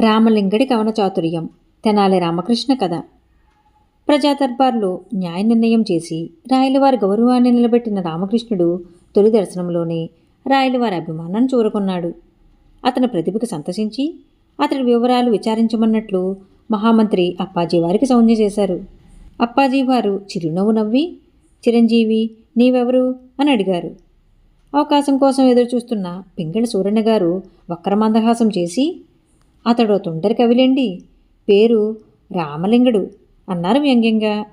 రామలింగడి కవన చాతుర్యం. తెనాలి రామకృష్ణ కథ. ప్రజాదర్బార్లో న్యాయ నిర్ణయం చేసి రాయలవారి గౌరవాన్ని నిలబెట్టిన రామకృష్ణుడు తొలి దర్శనంలోనే రాయలవారి అభిమానాన్ని చూరుకున్నాడు అతని ప్రతిభకు సంతసించి అతడి వివరాలు విచారించమన్నట్లు మహామంత్రి అప్పాజీ వారికి సౌజ్ఞ చేశారు. అప్పాజీ వారు చిరునవ్వు నవ్వి చిరంజీవి నీవెవరు? అని అడిగారు. అవకాశం కోసం ఎదురుచూస్తున్న పింగళి సూరణ గారు వక్రమందహాసం చేసి అతడు తొండరి కవిలేండి. పేరు రామలింగడు అన్నారు వ్యంగ్యంగా.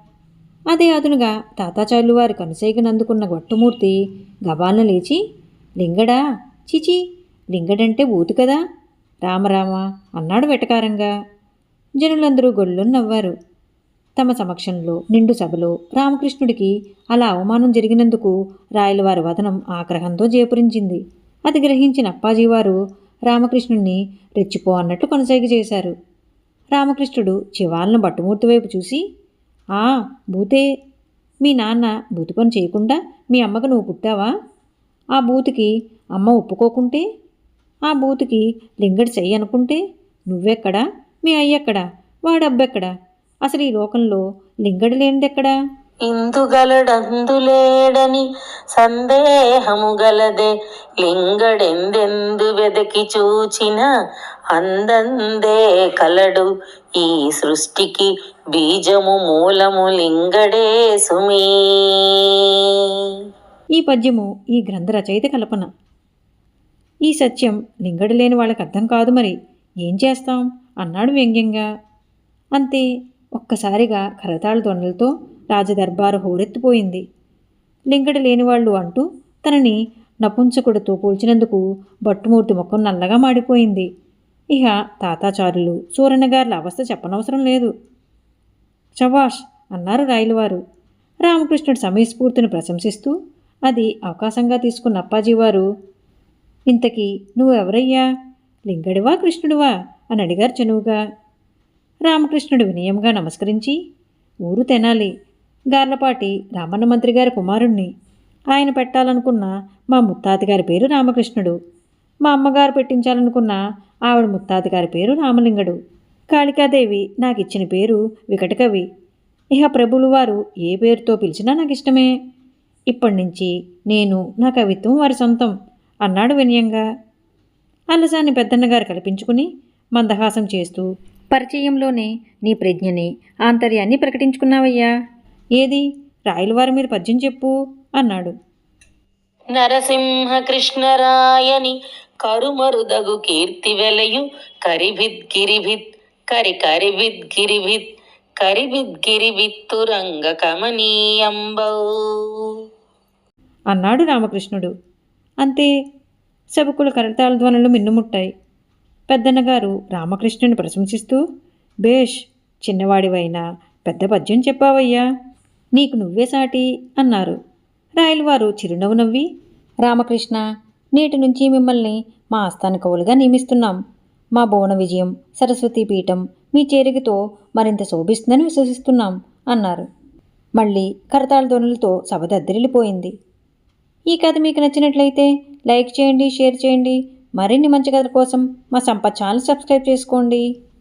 అదే అదునుగా తాతాచార్యులు వారి కనుసైగనందుకున్న గొట్టమూర్తి గబాలను లేచి లింగడా చిచి లింగడంటే ఊతు కదా? రామరామ అన్నాడు వెటకారంగా. జనులందరూ గొళ్ళు నవ్వారు. తమ సమక్షంలో నిండు సభలో రామకృష్ణుడికి అలా అవమానం జరిగినందుకు రాయలవారి వదనం ఆగ్రహంతో జేపురించింది అది గ్రహించిన అప్పాజీవారు రామకృష్ణుణ్ణి రెచ్చిపో అన్నట్లు కొనసాగి చేశారు. రామకృష్ణుడు చివాలను బట్టుమూర్తి వైపు చూసి ఆ బూతే మీ నాన్న బూతు పని చేయకుండా మీ అమ్మకు నువ్వు పుట్టావా? ఆ బూతుకి అమ్మ ఒప్పుకోకుంటే ఆ బూతుకి లింగడి చెయ్యి అనుకుంటే నువ్వెక్కడా? మీ అయ్యెక్కడా? వాడబ్బెక్కడా? అసలు ఈ లోకంలో లింగడి లేనిదెక్కడా? ఇందుగలడందులేడని సందేహము గలదే లింగడెందెందు వెదకి చూచిన అందందే కలడు ఈ సృష్టికి బీజము మూలము లింగడే సుమీ. ఈ పద్యము ఈ గ్రంథ రచయిత కల్పన. ఈ సత్యం లింగడు లేని వాళ్ళకి అర్థం కాదు మరి. ఏం చేస్తాం? అన్నాడు వ్యంగ్యంగా. అంతే ఒక్కసారిగా కరతాళ దొండలతో రాజదర్బారు హోరెత్తిపోయింది. లింగడు లేనివాళ్ళు అంటూ తనని నపుంసకుడితో పోల్చినందుకు భట్టుమూర్తి ముఖం నల్లగా మాడిపోయింది. ఇహ తాతాచారులు సూరన్నగారుల అవస్థ చెప్పనవసరం లేదు. చవాష్ అన్నారు రాయలవారు. రామకృష్ణుడి సమయస్ఫూర్తిని ప్రశంసిస్తూ అది అవకాశంగా తీసుకున్న అప్పాజీవారు ఇంతకీ నువ్వెవరయ్యా లింగడివా కృష్ణుడివా? అని అడిగారు చనువుగా. రామకృష్ణుడు వినయంగా నమస్కరించి ఊరు తెనాలి. గార్లపాటి రామన్న మంత్రి గారి కుమారుణ్ణి. ఆయన పెట్టాలనుకున్న మా ముత్తాత గారి పేరు రామకృష్ణుడు. మా అమ్మగారు పెట్టించాలనుకున్న ఆవిడ ముత్తాత గారి పేరు రామలింగడు. కాళికాదేవి నాకు ఇచ్చిన పేరు వికటకవి. ఇహ ప్రభులు వారు ఏ పేరుతో పిలిచినా నాకు ఇష్టమే ఇప్పటి నుంచి నేను నా కవిత్వం వారి సొంతం అన్నాడు వినయంగా. అల్లసాన్ని పెద్దన్నగారు కల్పించుకుని మందహాసం చేస్తూ పరిచయంలోనే నీ ప్రజ్ఞని ఆంతర్యాన్ని ప్రకటించుకున్నావయ్యా. ఏది? రాయలవారి మీరు పద్యం చెప్పు అన్నాడు. నరసింహ కృష్ణరాయని కరుమరుదగు కీర్తి వెలయు. కరిభిద్ గిరిభిద్ కరి కరిభిద్ గిరిభిద్ కరిభిద్ గిరిభిత్తు రంగ కమనీయంబౌ. అన్నాడు రామకృష్ణుడు. అంతే సభకుల కరతాళ ధ్వనులు మిన్నుముట్టాయి. పెద్దన్నగారు రామకృష్ణుని ప్రశంసిస్తూ బేష్ చిన్నవాడివైనా పెద్ద పద్యం చెప్పావయ్యా. నీకు నువ్వే సాటి అన్నారు. రాయలవారు చిరునవ్వు నవ్వి రామకృష్ణ నేటి నుంచి మిమ్మల్ని మా ఆస్థాన కవులుగా నియమిస్తున్నాం. మా భువన విజయం సరస్వతీ పీఠం మీ చేరికతో మరింత శోభిస్తుందని విశ్వసిస్తున్నాం అన్నారు. మళ్ళీ కరతాళ ధ్వనులతో సభ దద్దరిల్లిపోయింది. ఈ కథ మీకు నచ్చినట్లయితే లైక్ చేయండి షేర్ చేయండి. మరిన్ని మంచి కథల కోసం మా సంపత్ ఛానల్ సబ్స్క్రైబ్ చేసుకోండి.